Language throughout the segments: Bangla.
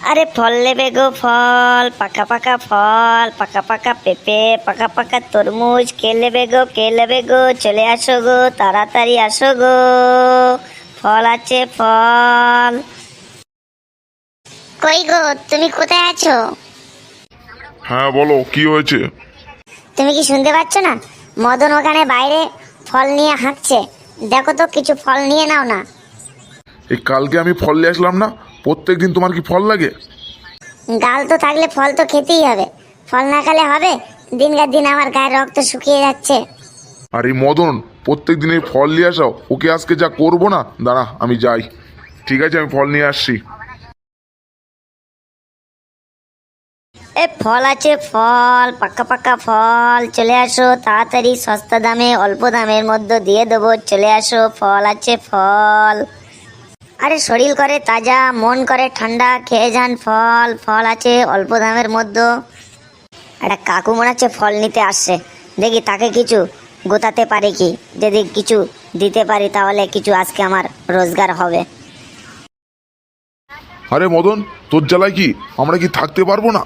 আরে ফল নেবে গো ফল পাকা পাকা ফল পাকা পাকা পেঁপে পাকা পাকা তরমুজ কে নেবে গো কে নেবে গো চলে আসো গো তাড়াতাড়ি আসো গো। ফল আছে ফল। কই গো তুমি কোথায় আছো? হ্যাঁ বলো কি হয়েছে? তুমি কি শুনতে পাচ্ছ না? মদন ওখানে বাইরে ফল নিয়ে হাঁটছে। দেখো তো কিছু ফল নিয়ে নাও না। এই কালকে আমি ফল নিয়ে আসলাম না প্রত্যেক দিন তোমার কি ফল লাগে? গাল তো থাকলে ফল তো খেতেই হবে। ফল না খেলে হবে? দিনকার দিন আমার গায়ের রক্ত শুকিয়ে যাচ্ছে। আর এই মদন প্রত্যেক দিন এই ফল নিয়ে আসাও। ওকে আজকে যা করব না দাঁড়া আমি যাই। ঠিক আছে আমি ফল নিয়ে আসছি। এ ফল আছে ফল পাকা পাকা ফল চলে আসো তাড়াতাড়ি সস্তা দামে অল্প দামের মধ্যে দিয়ে দেবো। চলে আসো ফল আছে ফল। আরে শরীর করে তাজা, মন করে ঠান্ডা, খেয়ে যান ফল ফল আছে অল্প দামের মধ্যে। একটা কাকু মনে হচ্ছে ফল নিতে আসছে। দেখি তাকে কিছু গোতাতে পারে কি? যদি কিছু দিতে পারি তাহলে কিছু আজকে আমার রোজগার হবে। আরে মদন, তোর জ্বালায় কি? আমরা কি থাকতে পারব না?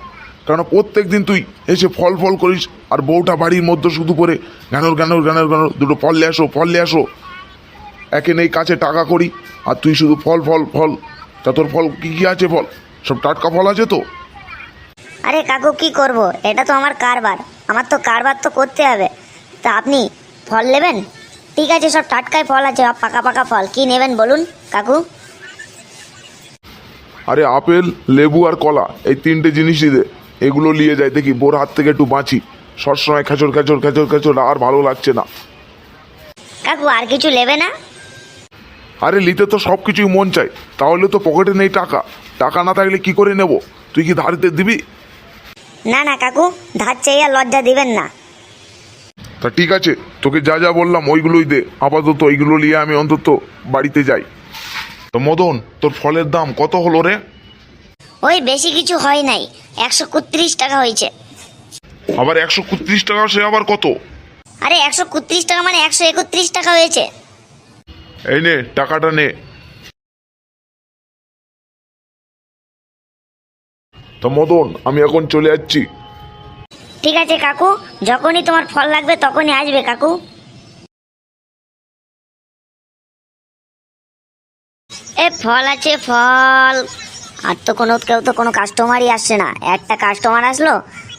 কারণ প্রত্যেক দিন তুই এসে ফল ফল করিস আর বউটা বাড়ির মধ্যে শুধু করে গানোর গানোর গানোর গানোর দুটো ফল নিয়ে আসো, ফল নিয়ে আসো। একে নেই কাছে টাকা করি আর তুই শুধু ফল ফল ফল। তা তোর ফল কি কি আছে ফল সব টাটকা ফল আছে তো? আরে কাকু কি করব? এটা তো আমার কারবার। আমার তো কারবার তো করতে হবে। তা আপনি ফল নেবেন? ঠিক আছে সব টাটকাই ফল আছে সব পাকা পাকা ফল। কি নেবেন বলুন কাকু? আরে আপেল লেবু আর কলা এই তিনটে জিনিসই দে। এগুলো নিয়ে যাই দেখি বোর হাত থেকে একটু বাঁচি। সবসময় খেচর খেচর খেচর খেচর আর ভালো লাগছে না। কাকু আর কিছু নেবে না? আরে নিতে তো সব কিছুই মন চাই তাহলে তো পকেটে নেই টাকা। টাকা না থাকলে কি করে নেব? তুই কি ধারিতে দিবি? না না কাকু ধার আর লজ্জা দিবেন না। তা ঠিক আছে তোকে যা যা বললাম ওইগুলোই দে। আপাতত ওইগুলো নিয়ে আমি অন্তত বাড়িতে যাই। তো মদন তোর ফলের দাম কত হলো রে? ওই বেশি কিছু হয় নাই। একশো কুত্রিশ টাকা হয়েছে। আবার একশো কুত্রিশ টাকা সে আবার কত? আরে একশো কুত্রিশ টাকা মানে একশো একত্রিশ টাকা হয়েছে। এই নে, টাকাটা নে। মদন, আমি এখন চলে যাচ্ছি। ঠিক আছে, কাকু। যখনই তোমার ফল লাগবে, তখনই আসবে, কাকু। এ, ফল আছে, ফল। আর তো কোনো, কেউ তো কোনো কাস্টমারই আসছে না। একটা কাস্টমার আসলো,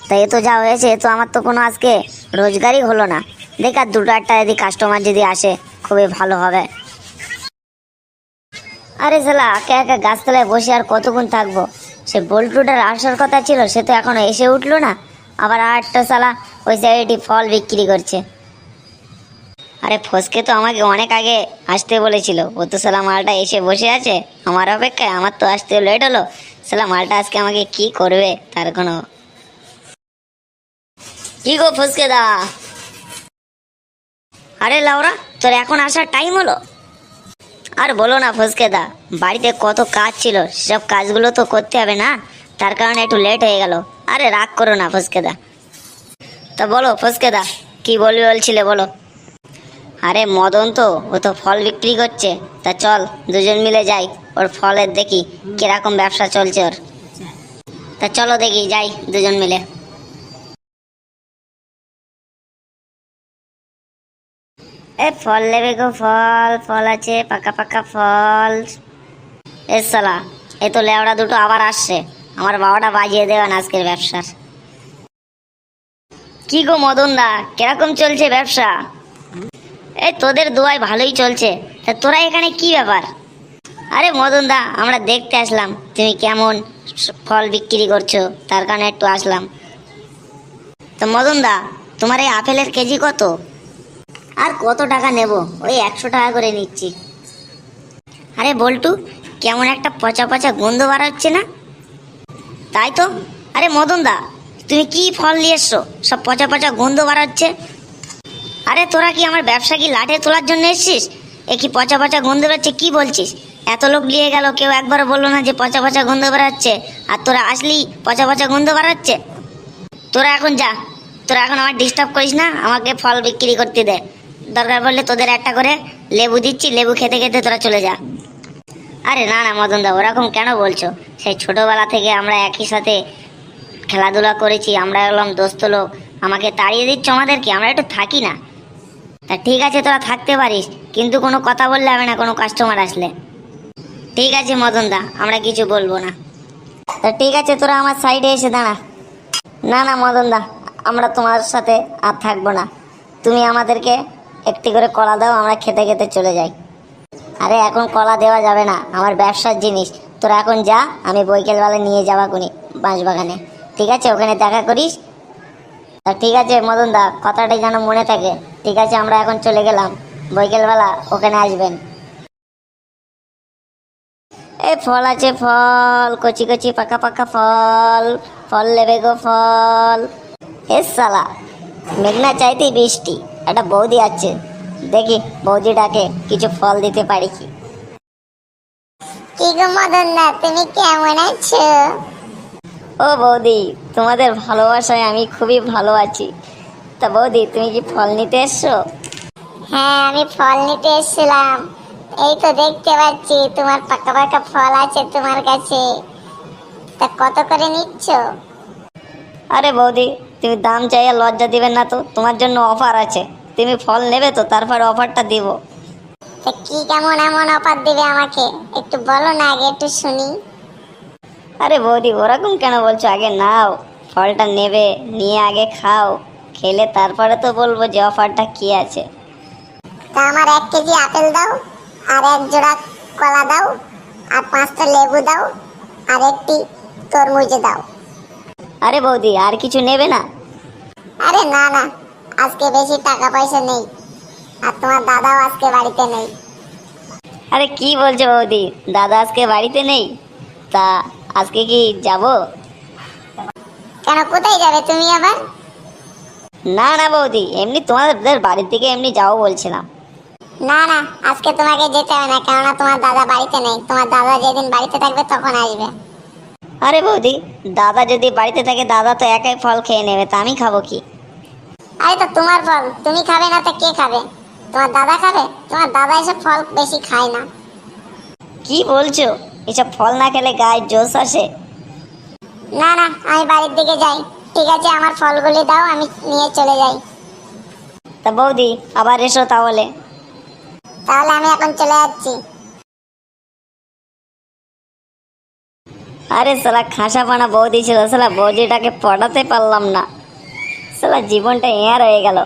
তা এ তো যা হয়েছে, এ তো আমার তো কোনো আজকে রোজগারই হলো না। দেখ আর দুটো, একটা যদি কাস্টমার যদি আসে, খুবই ভালো হবে। আরে সালা একা একা গাছতলায় বসে আর কতক্ষণ থাকব? সে বল্টুটার আসার কথা ছিল, সে তো এখনও এসে উঠল না। আবার আরেকটা সালা ওই সাইডে ফল বিক্রি করছে। আরে ফসকে তো আমাকে অনেক আগে আসতে বলেছিল। ও তো সালা মালটা এসে বসে আছে, আমার অপেক্ষায়, আমার তো আসতে লেট হলো। সালা মালটা আজকে আমাকে কি করবে, তার কোনো কি গো ফসকে দা? আরে লাউরা, তোর এখন আসার টাইম হলো? আর বলো না ফসকে দা বাড়িতে কত কাজ ছিল সব কাজগুলো তো করতে হবে না? তার কারণে একটু লেট হয়ে গেল। আরে রাগ করো না ফসকে দা তা বলো ফসকে দা কি বলবি বলছিলে বলো? আরে মদন তো, ও তো ফল বিক্রি করছে। তা চল, দুজন মিলে যাই, ওর ফলের দেখি কীরকম ব্যবসা চলছে ওর। তা চলো দেখি, যাই দুজন মিলে। এ ফল নেবে গো ফল ফল আছে, পাকা পাকা ফল। এ সালা, এ তো লেওড়া দুটো আবার আসছে। আমার বাবাটা বাজিয়ে দেবেন আজকের ব্যবসার। কি গো মদন দা, কীরকম চলছে ব্যবসা? এই তোদের দোয়ায় ভালোই চলছে। তা তোরা এখানে কি ব্যাপার? আরে মদন দা, আমরা দেখতে আসলাম। তুমি কেমন ফল বিক্রি করছ? তার কারণে একটু আসলাম। তো মদন দা, তোমার এই আপেলের কেজি কত? আর কত টাকা নেব? ওই একশো টাকা করে নিচ্ছি। আরে বল্টু, কেমন একটা পচা পচা গন্ধ বার হচ্ছে না? তাই তো? আরে মদন দা তুমি কি ফল নিয়ে এসছো? সব পচা পচা গন্ধ বার হচ্ছে? আরে তোরা কি আমার ব্যবসা কি লাঠে তোলার জন্য এসছিস? এ কি পচা পচা গন্ধ বেরোচ্ছে কি বলছিস? এত লোক নিয়ে গেল, কেউ একবারও বলল না যে পচা পচা গন্ধ বেরোচ্ছে আর তোরা আসলি, পচা পচা গন্ধ বেরোচ্ছে তোরা এখন যা, তোরা এখন আমার ডিস্টার্ব করিস না, আমাকে ফল বিক্রি করতে দে। দরকার পড়লে তোদের একটা করে লেবু দিচ্ছি, লেবু খেতে খেতে তোরা চলে যা। আরে না না, মদন দা, ওরকম কেন বলছো? সেই ছোটবেলা থেকে আমরা একই সাথে খেলাধুলা করেছি, আমরা হলাম দোস্ত লোক। আমাকে তাড়িয়ে দিচ্ছ আমাদেরকে? আমরা একটু থাকি না। তা ঠিক আছে, তোরা থাকতে পারিস, কিন্তু কোনো কথা বললে হবে না, কোনো কাস্টমার আসলে। ঠিক আছে, মদন দা, আমরা কিছু বলব না। তা ঠিক আছে, তোরা আমার সাইডে এসে দাঁড়া। না না, মদন দা, আমরা তোমার সাথে আর থাকব না। তুমি আমাদেরকে একটি করে কলা দাও, আমরা খেতে খেতে চলে যাই। আরে, এখন কলা দেওয়া যাবে না। আমার ব্যবসার জিনিস। তোরা এখন যা, আমি বৈকালবেলা নিয়ে যাবা কোনি বাঁশবাগানে। ঠিক আছে? ওখানে দেখা করিস। তা ঠিক আছে, মদন দা, কথাটা যেন মনে থাকে। ঠিক আছে, আমরা এখন চলে গেলাম। বৈকালবেলা ওখানে আসবেন। এ ফল আছে ফল, কচি কচি পাকা পাকা ফল ফল নেবে গো ফল। এ সালা, মেঘনা চাইতেই বৃষ্টি। একটা বৌদি আছে। দেখি বৌদিটাকে কিছু ফল দিতে পারি কি? কি গো মদন দা তুমি কেমন আছো? ও বৌদি তোমাদের ভালোবাসায় আমি খুবই ভালো আছি। তা বৌদি তুমি কি ফল নিতে এসছো? হ্যাঁ আমি ফল নিতে এসেছিলাম। এই তো দেখতে পাচ্ছি তোমার পাকা পাকা ফল আছে তোমার কাছে। তা কত করে নিচ্ছ? আরে বৌদি তুমি দাম চাইয়ে লজ্জা দিবেন না তো? তোমার জন্য অফার আছে। তুমি ফল নেবে তো তারপর অফারটা দিব। তা কি কেমন এমন অফার দিবে আমাকে? একটু বলো না আগে একটু শুনি। আরে বৌদি ওরকম কেন বলছো? আগে নাও ফলটা নেবে নিয়ে আগে খাও খেলে তারপরে তো বলব যে অফারটা কি আছে। তা আমার এক কেজি আপেল দাও আর এক জোড়া কলা দাও আর পাঁচটা লেবু দাও আর একটি তরমুজ দাও। আরে বৌদি আর কিছু নেবে না? আরে না না। আজকে বেশি টাকা পয়সা নেই। আর তোমার দাদাও আজকে বাড়িতে নেই। আরে কি বলছো বৌদি দাদা আজকে বাড়িতে নেই? তা আজকে কি যাব? কেন কোথায় যাবে তুমি আবার? না না বৌদি এমনি তোমাদের বাড়ির দিকে এমনি যাও বলছিলাম। না না আজকে তোমাকে যেতে হবে না কেননা তোমার দাদা বাড়িতে নেই। তোমার দাদা যেদিন বাড়িতে থাকবে তখন আসবে। আরে বৌদি দাদা যদি বাড়িতে থাকে দাদা তো একাই ফল খেয়ে নেবে তা আমি খাব কি? আরে তো তোমার ফল তুমি খাবে না তো কে খাবে? তোমার দাদা খাবে? তোমার দাদা এসব ফল বেশি খায় না। কি বলছো? এসব ফল না খেলে গায়ে জোশ আসে? না না আমি বাড়ির দিকে যাই। ঠিক আছে আমার ফলগুলি দাও আমি নিয়ে চলে যাই। তা বৌদি আবার এসো তাহলে। তাহলে আমি এখন চলে যাচ্ছি। আরে সালা খাসা পানা বৌদি ছিল সালা বৌদিটাকে পড়াতে পারলাম না। সালা জীবনটা এয়ার হয়ে গেল।